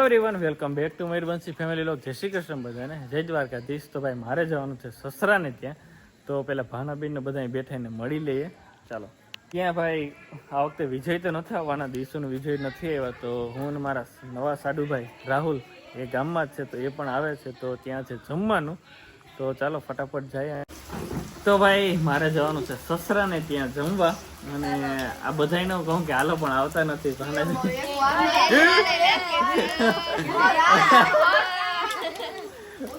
Everyone welcome back to Mayurvanshi family લોક જય શ્રી કૃષ્ણ બધાને. જય દ્વારકાધીશ. તો ભાઈ, મારે જવાનું છે સસરાને ત્યાં. તો પેલા ભાનાબીનને બધા બેઠાઈને મળી લઈએ. ચાલો. ત્યાં ભાઈ, આ વખતે વિજય તો નથી આવવાના દિવસોનો વિજય નથી આવ્યા. તો હું ને મારા નવા સાડુભાઈ રાહુલ, એ ગામમાં જ છે, તો એ પણ આવે છે, તો ત્યાં છે જમવાનું. તો ચાલો, ફટાફટ જાય તો ભાઈ, મારે જવાનું છે સસરાને ત્યાં જમવા. અને આ બધાને હું કહું કે હાલો, પણ આવતા નથી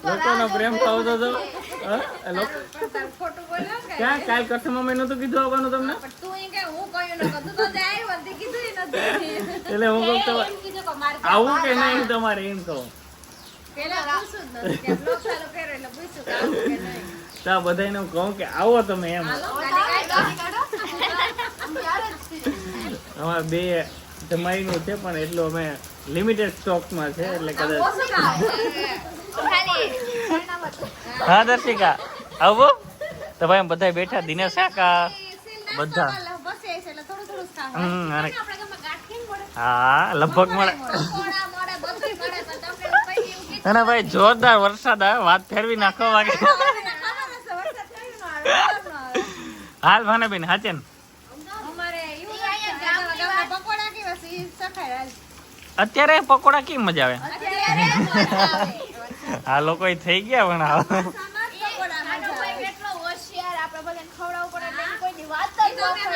લોકોનો પ્રેમ ખાવતો તો ક્યાં? કાલ કઠમાં મેં નતું કીધું આવવાનું તમને? એટલે હું કહું તો આવું કે નહીં તમારે એમ કહું. હું કહું કે આવો તમે એમ. અમારે બે જમાઈનું છે પણ એટલું અમે લિમિટેડ સ્ટોકમાં છે એટલે કદાચ હા દર્શિકા. આવો. તો ભાઈ બધા બેઠા દિનેશ કાકા બધા. હા લગભગ મળે અને ભાઈ જોરદાર વરસાદ આવે વાત ફેરવી નાખો વાગે હાલ ભાનાબેન હાચે ને? અત્યારે પકોડા કેમ મજા આવે? આ લોકો થઈ ગયા પણ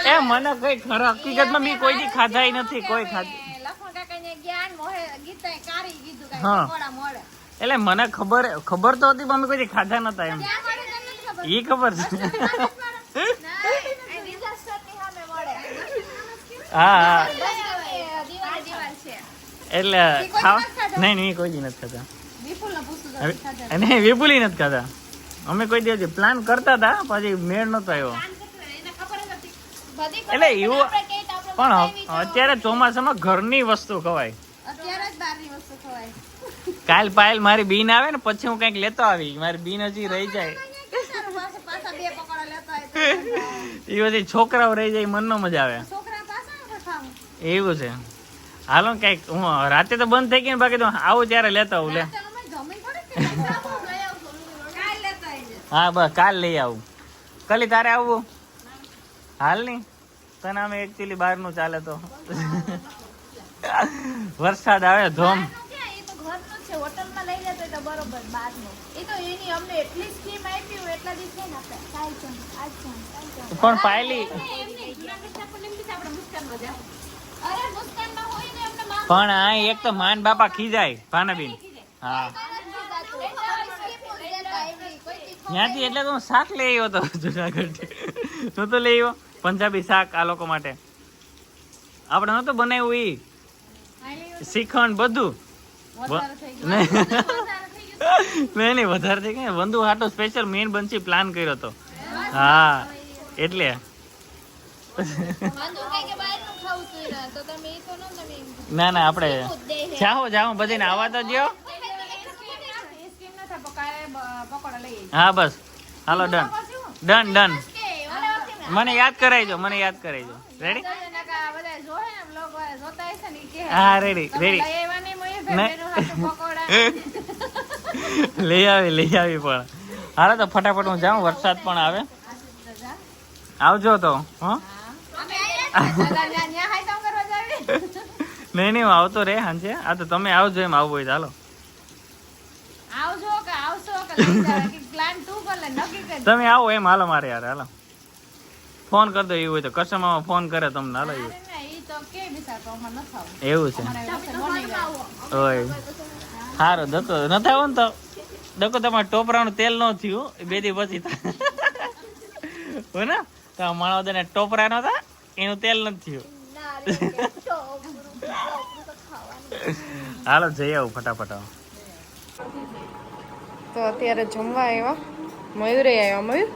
એ મને કઈ ખરા હકીકતમાં મેં કોઈ દી ખાધા ય નથી કોઈ ખાધી હા. એટલે મને ખબર ખબર તો હતી પણ અમે કોઈ ખાધા નતા એમ. એ ખબર. છે. હા હા. એટલે ખાવ નહીં નહીં કોઈ નથી ખાતા નહીં વિપુલી નથી ખાતા અમે કોઈ દિવસ પ્લાન કરતા હતા પછી મેળ નતો આવ્યો. એટલે એવું પણ અત્યારે ચોમાસામાં ઘરની વસ્તુ ખવાય. કાલ પાયલ મારી બીન આવે ને પછી હું કંઈક લેતો આવી. મારી બીન હજી રહી જાય. પાછા એ બધી છોકરાઓ રહી જાય મનનો મજા આવે. એવું છે. હાલો કંઈક હું રાતે તો બંધ થઈ ગઈ ને બાકી તો આવું ત્યારે લેતા આવું લે. હા બસ કાલ લઈ આવું. કલી તારે આવવું? હાલની? તને અમે એકચ્યુઅલી બહારનું ચાલે તો. વરસાદ આવે ધોમ. પણ પાયલી. અરે મુસ્કાનમાં હોય પણ આ એક તો માન બાપા ખીજાય ભાનાબીન. હા. ત્યાંથી એટલે તો હું શાક લઈ આવ્યો હતો જુનાગઢ શું તો લઈ આવ્યો? પંજાબી શાક આ લોકો માટે. આપણે નહોતું બનાવ્યું ઈ. શ્રીખંડ બધું. ગયું. નહીં વધારે થઈ ગયું. નહીં વધારે થઈ ગઈ વંદુ હાટો સ્પેશિયલ મેન બંચી પ્લાન કર્યો હતો હા એટલે. ને, ન આપણે. જાઓ જાઓ બધાને આવા તો આવી. હા બસ. હાલો ડન. Done done. મને યાદ કરાવજો મને યાદ કરાવજો રેડી હા રેડી રેડી. લઈ આવી લઈ આવી પણ. હાલો તો ફટાફટ હું જાઉં વરસાદ પણ આવે. આવજો તો હં. નહીં નહીં હું આવતો રે હાંજે. આ તો તમે આવજો એમ આવવું હોય ચાલો આવજો કે આવશો કે પ્લાન તું કર નક્કી કર તમે આવો એમ હાલો મારે યાર હાલો. ફોન કરી દો એવું હોય તો કસ્ટમરમાં ફોન કરે તમને હાલો એવું. એવું છે. ઓય. સારું દકો નથી આવો ને તો. દકો તમારે ટોપરાનું તેલ ન થયું એ બે દી પછી. હોય ને? તો બધાને ટોપરા નતા એનું તેલ નથી થયું. હાલો જઈ આવું ફટાફટ તો અત્યારે જમવા આવ્યા. મયુરે આવ્યા મયુર?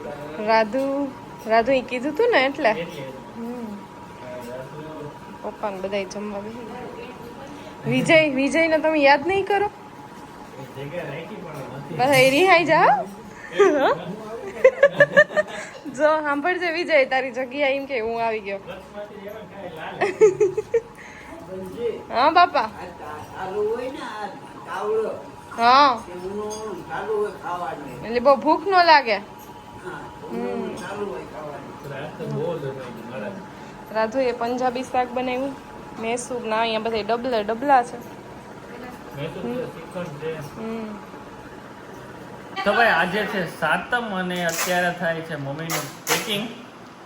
રાધુ રાધુ એ કીધું તું ને એટલે. પપ્પા ને બધા જમવા બેસી વિજય વિજય ને તમે યાદ નહીં કરો? બસ એ રિહાઈ જા હો. જો સાંભળજે વિજય તારી જગ્યા એમ કે હું આવી ગયો. હા બાપા. હા. એટલે બહુ ભૂખ ન લાગે. હમ. રાધુ એ પંજાબી શાક બનાવ્યું. મેસૂબ ના અહીંયા બધા ડબલા ડબલા છે. હમ. તો ભાઈ આજે છે સાતમ અને અત્યારે થાય છે મમ્મીનું પેકિંગ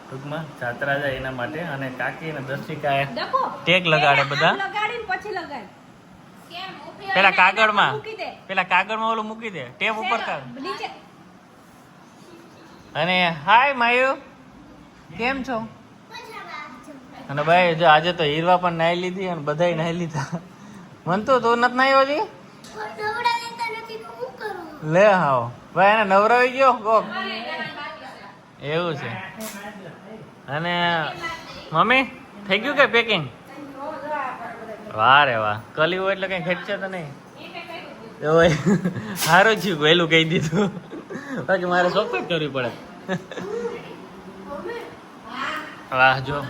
ટૂંકમાં જાત્રા જાય એના માટે અને કાકી અને દર્શિકાએ ટેગ લગાડે બધા. પછી લગાડ. પેલા કાગળમાં મૂકી દે. પેલા કાગળમાં ઓલું મૂકી દે. ટેપ ઉપર કર અને હાય માયુ. કેમ છો? અને ભાઈ જો આજે તો હીરવા પણ નાઈ લીધી અને બધાય નાઈ લીધા. મન તો તું નથી નાયો હજી? લે હાવ ભાઈ, એને નવરાવી ગયો કોક? એવું છે. અને મમ્મી, થઈ ગયું કે પેકિંગ વાહ રે વાહ. કલી હોય એટલે કઈ ખેંચશે તો નહીં. સારું થયું, વહેલું કહી દીધું. બાકી મારે શોપિંગ કરવી પડે. વાહ, જો.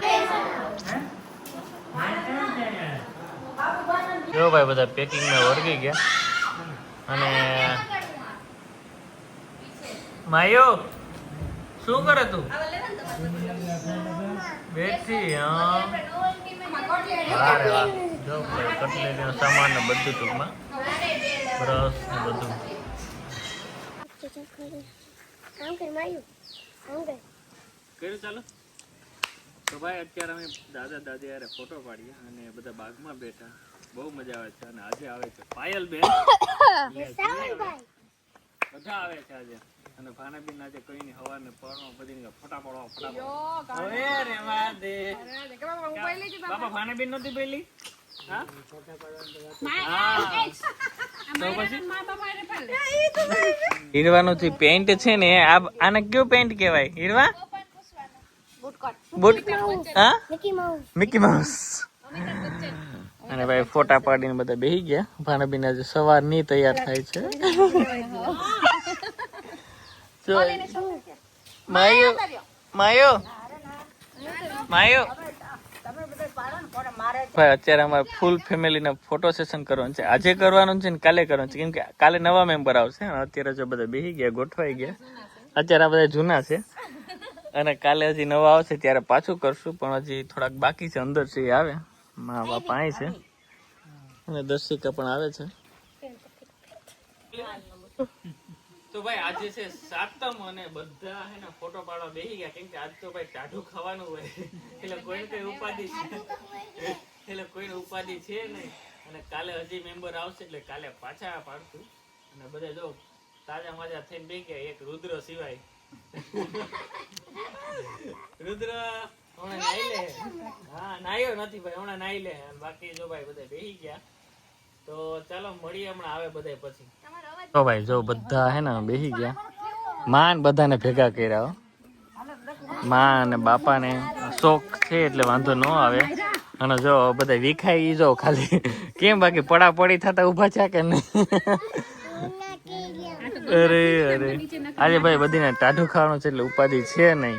જો ભાઈ, બધા પેકિંગમાં વળગી ગયા. અને માયો શું કરે તું? બેઠી હા. વાહ જો કટલેરીનો સામાન ને બધું ટૂંકમાં. બ્રશ ને બધું. કર્યું ચાલો? તો ભાઈ અત્યારે અમે દાદા દાદી યારે ફોટો પાડીએ અને બધા બાગમાં બેઠા. બહુ મજા આવે છે અને આજે આવે છે. પાયલ બેન. બધા આવે છે આજે. અને ભાનાબેન આજે કઈ નહીં હવાને પરણો બધી ફોટા પડો ફોટા હવે રેવા દે બાપા ભાનાબેન નહોતી પેલી હા? હીરવાનું થી પેન્ટ છે ને આ આને કયો પેન્ટ કહેવાય? હીરવા? બુટ હા? મિકી માઉસ અને ભાઈ ફોટા પાડીને બધા બેહી ગયા. ભાનાબીન આજે સવારની તૈયાર થાય છે. માયો. માયો માયો. ભાઈ અત્યારે અમારે ફૂલ ફેમિલીના ફોટો સેશન કરવાનું છે. આજે કરવાનું છે ને કાલે કરવાનું છે. કેમ કે કાલે નવા મેમ્બર આવશે. અત્યારે જો બધા બેસી ગયા ગોઠવાઈ ગયા. અત્યારે આ બધા જૂના છે. અને કાલે હજી નવા આવશે ત્યારે પાછું કરશું. પણ હજી થોડાક બાકી છે. અંદર છે એ આવે. મા બાપ અહીં છે. અને દર્શિકા પણ આવે છે. તો ભાઈ આજે છે સાતમ અને બધા હે ને ફોટો પાડવા બેસી ગયા. કેમ કે આજ તો ભાઈ ટાઢું ખાવાનું હોય. એટલે કોઈને કઈ ઉપાધિ છે. એટલે કોઈને ઉપાધિ છે નહીં. અને કાલે હજી મેમ્બર આવશે એટલે કાલે પાછા પાડશું. અને બધા જો તાજા માજા થઈને બે ગયા. એક રુદ્ર સિવાય. રુદ્ર, હમણાં નાઈ લે. હા, નાયો નથી ભાઈ, હમણાં નાઈ લે. બાકી જો ભાઈ બધા બેસી ગયા. તો ચાલો, મળીએ હમણાં આવે બધા પછી. તો ભાઈ જો બધા હે ને બેસી ગયા. માં બધાને ભેગા કર્યા. માં અને બાપાને શોખ છે એટલે વાંધો ન આવે. અને જો બધા વિખાઈ ઈ જો ખાલી. કેમ બાકી પડા પડી થતા ઊભા છે કે નહીં? અરે અરે. આજે ભાઈ બધીને ટાઢું ખાવાનું છે એટલે ઉપાધિ છે નહીં.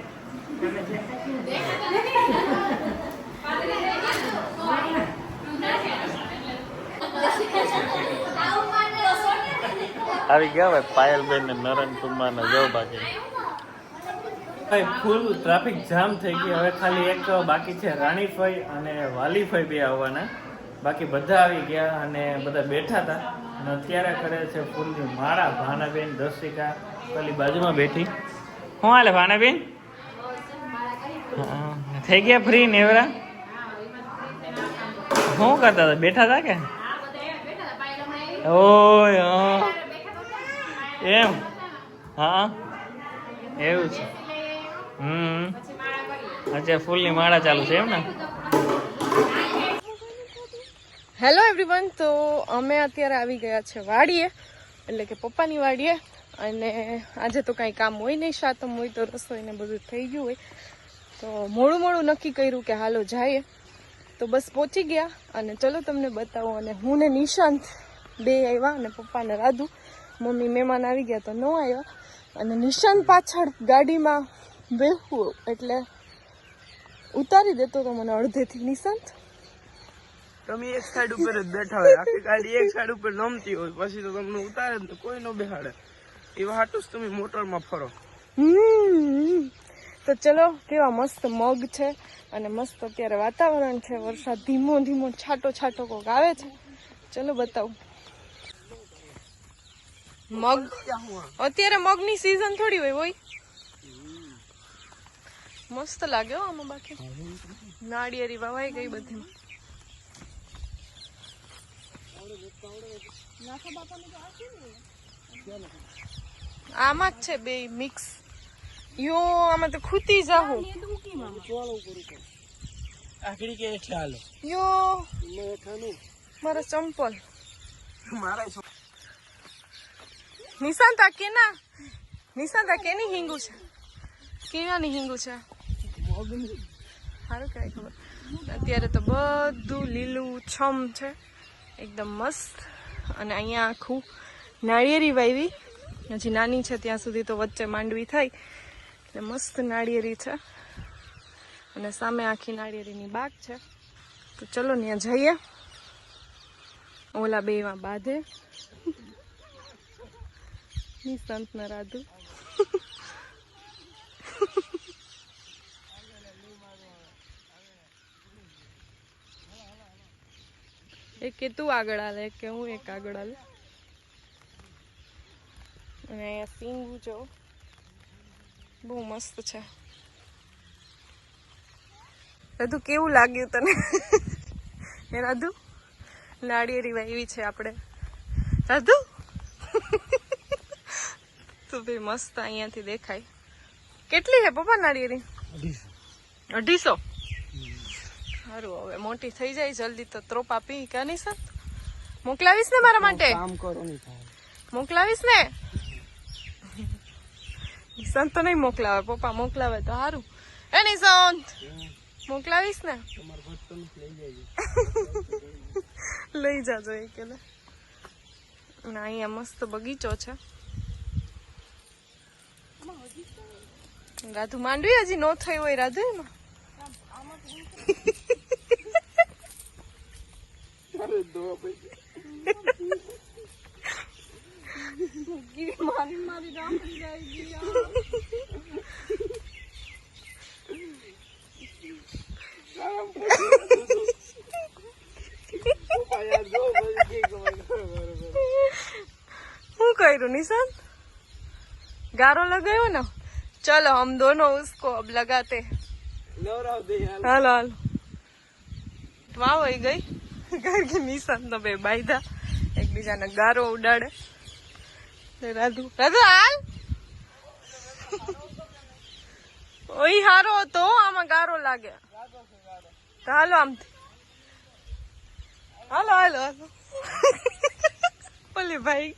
આવી ગયા હોય પાયલબેન ને નરન કુમાર ને જો બાકી ફૂલ ટ્રાફિક જામ થઈ ગઈ. હવે ખાલી એક બાકી છે રાણીફાઈ અને વાલીફાઈ બે આવવાના. બાકી બધા આવી ગયા અને બધા બેઠા હતા. અને અત્યારે કરે છે ફૂલની માળા. ભાનાબેન, દર્શિકા પેલી બાજુમાં બેઠી. શું હાલે ભાનાબેન? થઈ ગયા ફ્રી નેવરા શું કરતા હતા? બેઠા હતા કે? ઓય. એમ? હા. એવું છે. હમ. અચ્છા ફૂલની માળા ચાલુ છે એમ ને? હેલો એવરીવન તો અમે અત્યારે આવી ગયા છે વાડીએ, એટલે કે પપ્પાની વાડીએ, અને આજે તો કાંઈ કામ હોય નહીં, સાતમ હોય તો રસોઈ ને બધું થઈ ગયું હોય. તો મોડું મોડું નક્કી કર્યું કે હાલો જઈએ. તો બસ પહોંચી ગયા, અને ચલો તમને બતાવો, અને હું ને નિશાંત બે આવ્યા, અને પપ્પા ને રાધુ. મમ્મી મહેમાન આવી ગયા તો ન આવ્યા. અને નિશાંત પાછળ ગાડીમાં બેહવું એટલે ઉતારી દેતો તો મને અડધેથી નિશાંત. તમે એક સાઈડ ઉપર જ બેઠા હોય. આખી ગાડી એક સાઈડ ઉપર નમતી હોય. પછી તો તમને ઉતારે તો કોઈ ન બેહાડે. એવા હાટું જ તમે મોટરમાં ફરો. હમ. તો ચલો કેવા મસ્ત મગ છે અને મસ્ત અત્યારે વાતાવરણ છે. વરસાદ ધીમો ધીમો છાટો છાટો કોક આવે છે. ચલો બતાવું. મગ. અત્યારે મગની સીઝન થોડી હોય હોય. મસ્ત લાગે હો આમાં બાકી. નાળિયેરી વાવાઈ ગઈ બધી. આમાં જ છે બે મિક્સ યો આમાં તો ખૂતી જાહો. આખડી કે એટલે યો મારા ચંપલ. મારા નિશાંત કેના? નિશાંતા કેની હિંગુ છે? કેવાની હિંગુ છે? સારું કહેવાય ખબર. અત્યારે તો બધું લીલું, છમ છે. એકદમ મસ્ત. અને અહીંયા આખું નાળિયેરી વાવી હજી નાની છે ત્યાં સુધી તો વચ્ચે માંડવી થાય એટલે મસ્ત નાળિયેરી છે. અને સામે આખી નાળિયેરીની બાગ છે. તો ચલો ત્યાં જઈએ. ઓલા બેમાં બાંધે. નિશાંત ના રાધુ એક કે તું આગળ આલે કે હું એક આગળ આલે અને અહીંયા સીંગું જો બહુ મસ્ત છે રાધુ કેવું લાગ્યું તને એ રાધુ નાળિયેરી વાવી છે આપણે રાધુ તો ભાઈ મસ્ત અહીંયાથી દેખાય. કેટલી છે પપ્પા નાળિયેરી? અઢીસો. સારું હવે મોટી થઈ જાય જલ્દી તો ત્રોપા પી કે નહીં સર? મોકલાવીશ ને મારા માટે? કામ કરો મોકલાવીશ ને? નિશાંત તો નહીં મોકલાવે પપ્પા મોકલાવે તો સારું એ નિશાંત મોકલાવીશ ને? લઈ જાજો. એ કે ના અહીંયા મસ્ત બગીચો છે. રાધુ માંડવી હજી નો થઈ હોય રાધુ એમાં. શું કર્યું નિશાંત ગારો લગાવ્યો ને? ચલો હમ દોનો ઉસકો લગાતે. નવરાવ હાલો. હાલો વાવ હોય ગઈ. કારણ કે નિશાન તો બે બાયધા એકબીજાને ગારો ઉડાડે. રાધુ રાધુ હાલ. ઓય હારો હતો આમાં ગારો લાગે. હાલો આમથી હાલો હાલો હાલો. ઓલી ભાઈ.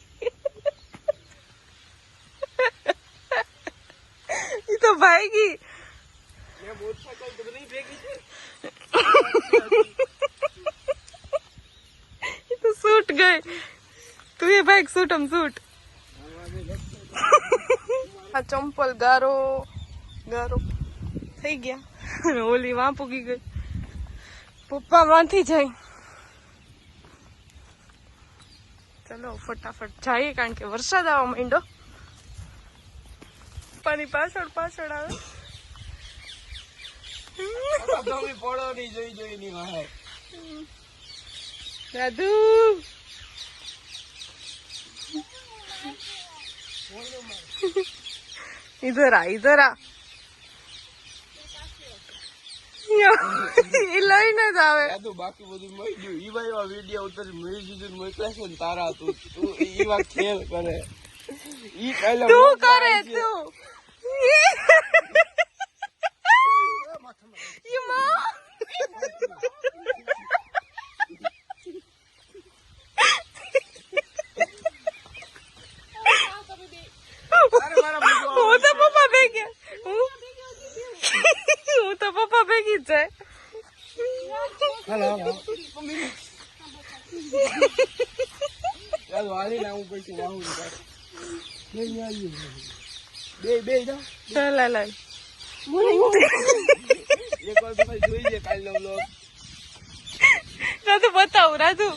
ઈ તો ભાઈ મેં મોટરસાઇકલ તો નહીં ભેગી છે એ તો સૂટ ગઈ તું એ ભાઈ સૂટ આમ સૂટ આ ચંપલ ગારો ગારો થઈ ગયા. અને ઓલી વાં પૂગી ગઈ. પપ્પા માંથી જાય. ચલો, ફટાફટ જઈએ કારણ કે વરસાદ આવવા માંડ્યો. પપ્પાની પાછળ પાછળ આવે તમે પડો નહીં જોઈ જોઈ ની વાહે દાદુ इधर आ इधर आ એ લઈને જ આવે યાદો બાકી બધું મળી ગયું ઈ ભાઈ એવા વિડીયો ઉતર મેં જીજુ મોકલે છે ને તારા તું તું ઈ વાત ખેલ કરે ઈ પહેલા તું કરે તું જાય વાળી હું પછી વાહું બે બે ચાલ લાલ એક વાર જોઈ લે કાલનો vlog. રાજુ બતાવું રાજુ.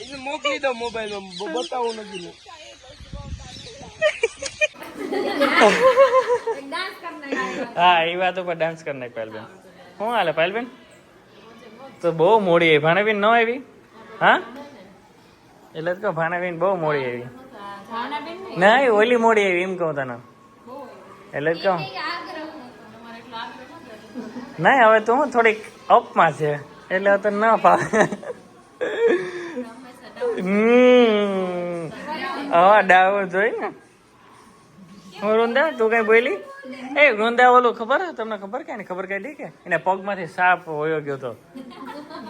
એટલે મોકલી દો મોબાઈલમાં. બતાવું નથી હા એ વાત ઉપર ડાન્સ કરી નાખ પાયલબેન. શું હાલે પાયલબેન? તો બહુ મોડી આવી. ભાણેબીન ન આવી? હા? એટલે જ કહું ભાણાબેન બહુ મોડી આવી. ના એ ઓલી મોડી આવી એમ કહું તને. એટલે જ કહું. નહીં હવે તો હું થોડીક અપમાં છે એટલે હવે તો ન ફાવે હમ. હા ડાવો જોઈ ને. હું વૃંદા તું કઈ બોલી? એ વૃંદા ઓલું ખબર? તમને ખબર કે ખબર ખબર દે કે? એને પગમાંથી સાપ હોયો ગયો તો.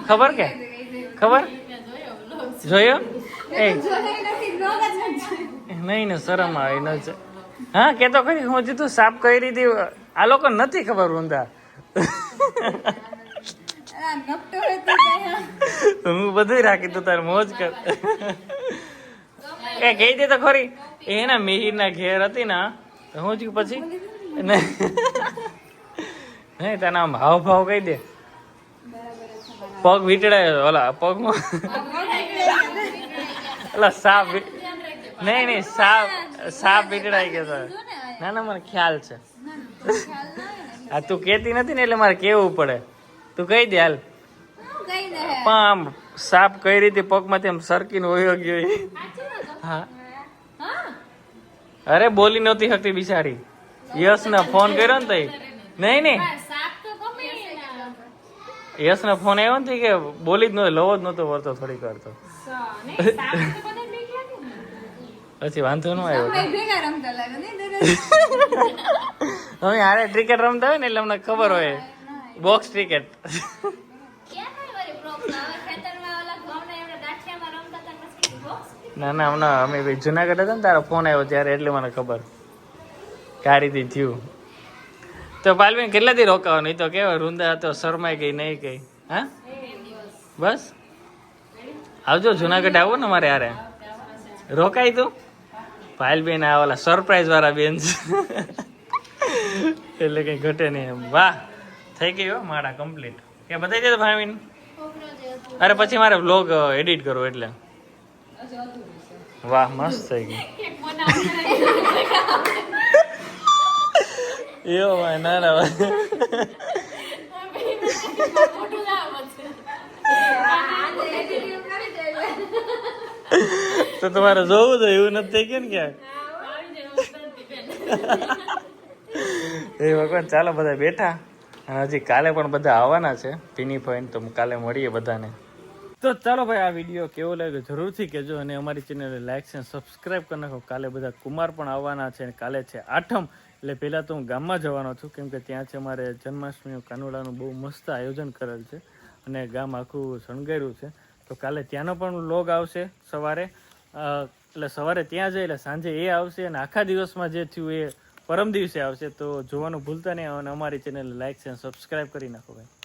ખબર કે? ખબર? જોયો? એ નહીં ને શરમ આવે ન હા કેતો ખરી હું જીતું સાફ કઈ રીતે આ લોકો નથી ખબર ઊંધા. હું બધું રાખી તું તારે મોજ કર. એ કહી દે તો ખરી એના મિહિર ના ઘેર હતી ને તો હું જ પછી? નહીં. તને આમ હાવ ભાવ કહી દે. પગ વીટડાયો ઓલા પગમાં. ઓલા સાપ નહીં નહીં, સાપ સાપ વીટડાઈ ગયો તો. ના ના, મને ખ્યાલ છે. આ તું કેતી નથી ને એટલે મારે કેવું પડે? તું કહી દે હાલ. પણ આમ સાપ કઈ રીતે પગમાંથી આમ સરકીને વયો ગયો હા. અરે બોલી નહોતી શકતી બિચારી. યશ ને ફોન કર્યો ને તઈ? નહીં નહીં. યશ ને ફોન આવ્યો ને કે બોલી જ નહોતો, લવો જ નહોતો વળતો થોડીક વાર તો. પછી વાંધો ન આવ્યો હવે હારે ક્રિકેટ રમતા હોય ને એટલે અમને ખબર હોય. બોક્સ ક્રિકેટ ના ના હમણાં અમે ભાઈ જુનાગઢ હતા ને તારો ફોન આવ્યો ત્યારે એટલે મને ખબર. કારીથી થયું. તો પાલબેન કેટલા દી રોકાવાનું? નહીં તો કેવા રૂંદા તો શરમાઈ ગઈ નહીં ગઈ. હા? બસ? આવજો જુનાગઢ આવો ને મારે યારે રોકાય તું પાયલબેન આ ઓલા સરપ્રાઈઝ વાળા બેન એટલે કઈ ઘટે નહીં વાહ થઈ ગઈ હો મારા કમ્પ્લીટ કે બતાવી દે ભાવીન અરે પછી મારે વ્લોગ એડિટ કરવો એટલે વાહ મસ્ત થઈ ગઈ એવો ભાઈ ના ના ભાઈ તો તમારે જોવું તો એવું નથી થઈ ગયું ને ક્યાંક? એ ભગવાન ચાલો બધા બેઠા. અને હજી કાલે પણ બધા આવવાના છે. પીની ફોઈન તો કાલે મળીએ બધાને. તો ચાલો ભાઈ આ વીડિયો કેવો લાગ્યો જરૂરથી કહેજો અને અમારી ચેનલને લાઈક છે સબસ્ક્રાઈબ કરી નાખો. કાલે બધા કુમાર પણ આવવાના છે અને કાલે છે આઠમ. એટલે પહેલાં તો હું ગામમાં જવાનો છું કેમ કે ત્યાં છે અમારે જન્માષ્ટમી કાનુડાનું બહુ મસ્ત આયોજન કરેલ છે અને ગામ આખું શણગાર્યું છે. તો કાલે ત્યાંનો પણ લોગ આવશે સવારે. એટલે સવારે ત્યાં જઈ, એટલે સાંજે એ આવશે અને આખા દિવસમાં જે થયું એ પરમ દિવસે આવશે. તો જોવાનું ભૂલતા નહીં અને અમારી ચેનલ લાઇક છે સબસ્ક્રાઈબ કરી નાખો ભાઈ.